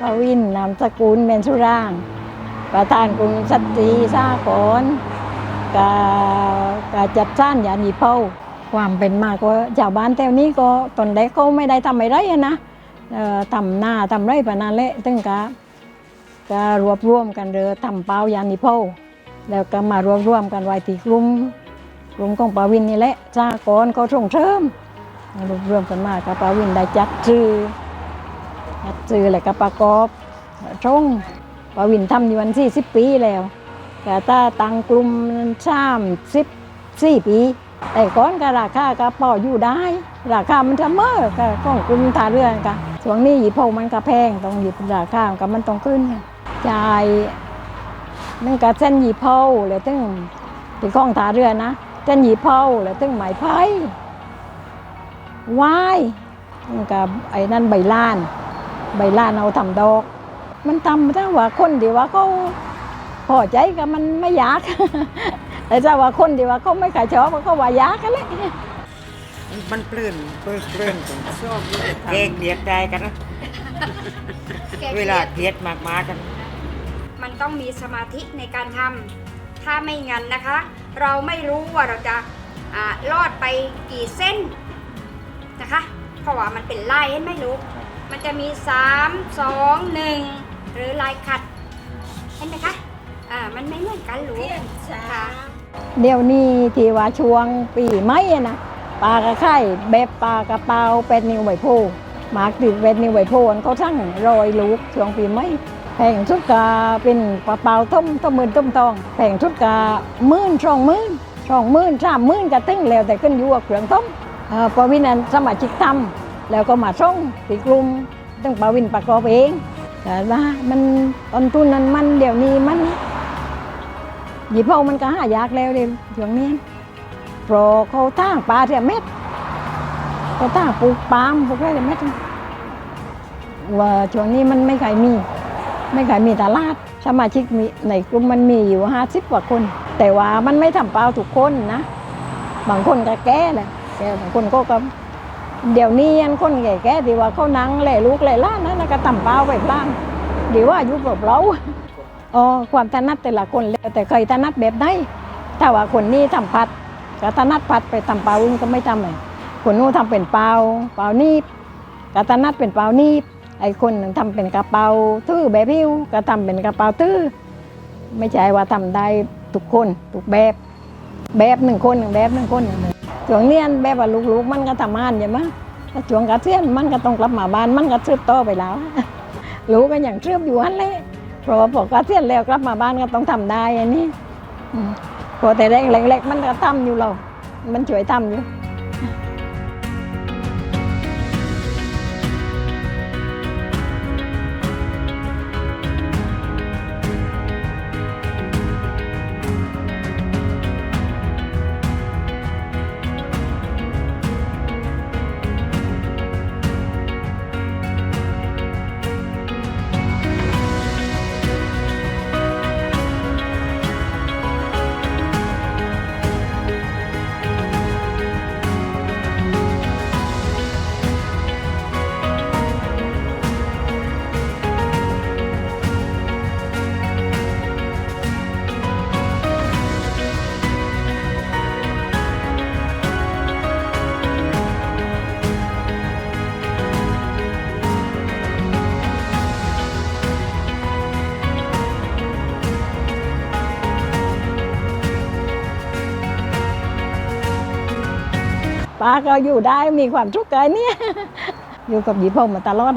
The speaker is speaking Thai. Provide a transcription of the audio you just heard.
ปวินนามสกุลเมนสุร่าง ประธานกรุงสตรีสากรณ์กากาจัดสร้างยานีเป้าความเป็นมาก็ชาวบ้านแถวนี้ก็ตอนแรกก็ไม่ได้ทำอะไรนะทำหน้าทำไรปนนั้นแหละตึงกะก็รวบรวมกันเรือทำเป้ายานีเป้าแล้วก็มารวบรวมกันไว้ที่กลุ่มกลุ่มของปาวินนี่แหละสากรณ์ก็ส่งเสริมรวบรวมกันมากับปาวินได้จัดซื้อ ซื้อแล้วก็ประกอบชงปวินทำอยู่วันที่สิบปีแล้วแต่ถ้าตังกลุ่มสามสิบสี่ปี แต่ก่อนก็ราคาก็พออยู่ได้ ราคามันเสมอก็ของกลุ่มท่าเรือกันช่วงนี้หยิบพงมันก็แพงต้องหยิบราคามันก็มันต้องขึ้นจ่ายนั่นก็เส้นหยิบเผาเลยตึงที่ของท่าเรือนะเส้นหยิบเผาเลยตึงไหมไผ่วายนั่นก็ไอ้นั่นใบลาน ใบลานเอาทำดอก มันทำถ้าว่าคนเดียวว่าเขาพอใจก็มันไม่อยากแต่ถ้าว่าคนที่ว่าเขาไม่ขายชอบเขาว่าอยากกันเลยมันปลื้นปลื้นปลื้นผมชอบเกงเกลียดใจกันนะเวลาเกลียดมากมากัน มันต้องมีสมาธิในการทำถ้าไม่งั้นนะคะ เราไม่รู้ว่าเราจะอ่าลอดไปกี่เส้นนะคะ เพราะว่ามันเป็นลายเห็นไหมลูก มันจะมี 3 2 1 หรือลายขัด เห็นไหมคะ อ่า มันไม่เหมือนกันลูกค่ะเดี๋ยวนี้ที่ว่าช่วงปีใหม่อะนะปลากระไข่แบบปลากระเปาเป็ดนิวใบโพหมากติดเป็ดนิวใบโพนเขาทั้งโรอยลูกช่วงปีใหม่แพงชุดกาเป็นปลาเปาต้มต้มมืนต้มตองแพงชุดกาหมื่นสองหมื่นสองหมื่นสามหมื่นก็ตึ้งแล้วแต่ขึ้นอยู่กับเครื่องต้มเอ่อปวินันสมาชิกทำ แล้วก็มาส่งที่กลุ่มต้องปวินประกอบเองแต่ว่ามันต้นทุนนั้นมันเดี๋ยวนี้มันหยิบเอามันก็หายากแล้วเลยช่วงนี้โปรเขาท่างปลาเทียมเม็ดเขาทางปลูกปาล์มปลูกอะไรเทียมเม็ดว่าช่วงนี้มันไม่ขายมี ไม่ขายมีตลาดสมาชิกมีในกลุ่มมันมีอยู่ห้าสิบกว่าคน แต่ว่ามันไม่ทำเปล่าทุกคนนะ บางคนก็แก่แหละแก่บางคนก็ก็ เดี๋ยวนี้ยันคนแก่ๆที่ว่าเขานังแหล่ลูกแหล่ล้านนั่นะก็ทำเปล่าไปพลางดีว่าอายุเปล่าอ๋อความถนัดแต่ละคนแล้วแต่เคยถนัดแบบไหนถ้าว่าคนนี้ทำพัดก็ถนัดพัดไปทำเปล่าอื่นก็ไม่ทำเลยคนนู้นทำเป็นเปล่าเปล่านีบก็ถนัดเป็นเปล่านีบไอ้คนหนึ่งทำเป็นกระเป๋าตื้อแบบพิ้วก็ทำเป็นกระเป๋าตื้อไม่ใช่ว่าทำได้ทุกคนทุกแบบ แบบหนึ่งคนหนึ่งแบบหนึ่งคนหนึ่ง ช่วงเนี้ยแบบว่าลูกๆ มันก็ทำงานใช่ไหมถ้าช่วงเทียนมันก็ต้องกลับมาบ้านมันก็ซืบต่อไปแล้วลูกก็อย่างเชื่อมอยู่ฮันเลยเพราะว่าพอเทียนแล้วกลับมาบ้านก็ต้องทำได้อันนี้พอแต่แรกเล็กๆมันก็ทำอยู่เรา มันช่วยทำอยู่ ป้าก็อยู่ได้มีความทุกขกันเนี่ย อยู่กับหยีพงมาตลอด